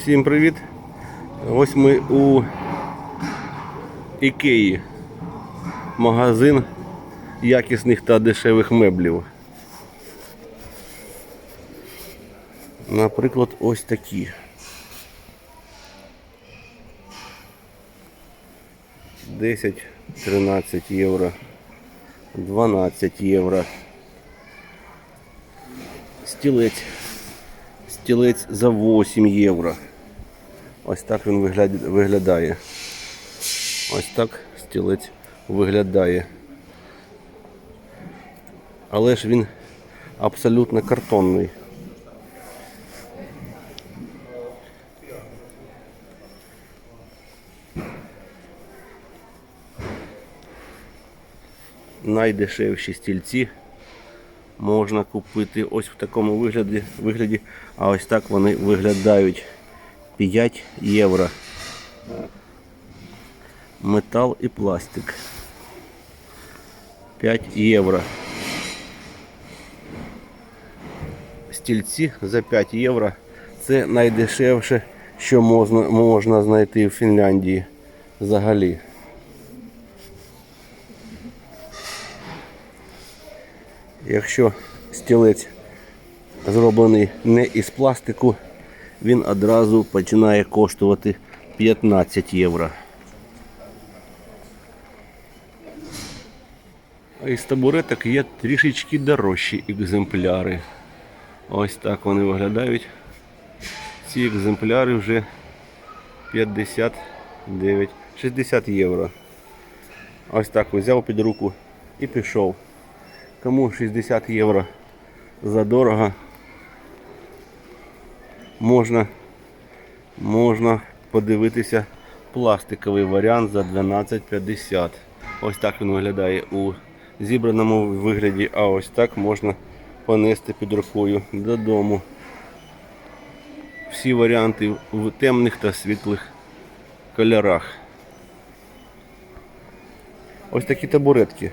Всім привіт! Ось ми у Ікеї. Магазин якісних та дешевих меблів. Наприклад, ось такі. Десять, тринадцять євро, 12 євро. Стілець. Стілець за 8 євро. Ось так він виглядає. Ось так стілець виглядає. Але ж він абсолютно картонний. Найдешевші стільці можна купити ось в такому вигляді, вигляді а ось так вони виглядають 5 євро. Метал і пластик. 5 євро. Стільці за 5 євро. Це найдешевше, що можна, можна знайти в Фінляндії взагалі. Якщо стілець зроблений не із пластику, він одразу починає коштувати 15 євро. А із табуреток є трішечки дорожчі екземпляри. Ось так вони виглядають. Ці екземпляри вже 59, 60 євро. Ось так взяв під руку і пішов. Кому 60 євро задорого, можна, можна подивитися пластиковий варіант за 12,50. Ось так він виглядає у зібраному вигляді, а ось так можна понести під рукою додому. Всі варіанти в темних та світлих кольорах. Ось такі табуретки.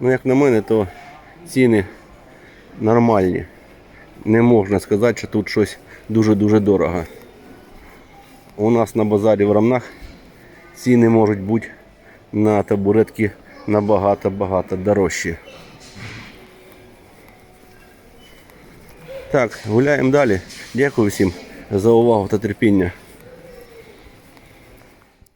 Ну, як на мене, то ціни нормальні. Не можна сказати, що тут щось дуже-дуже дорого. У нас на базарі в Рамнах ціни можуть бути на табуретки набагато-багато дорожчі. Так, гуляємо далі. Дякую всім за увагу та терпіння.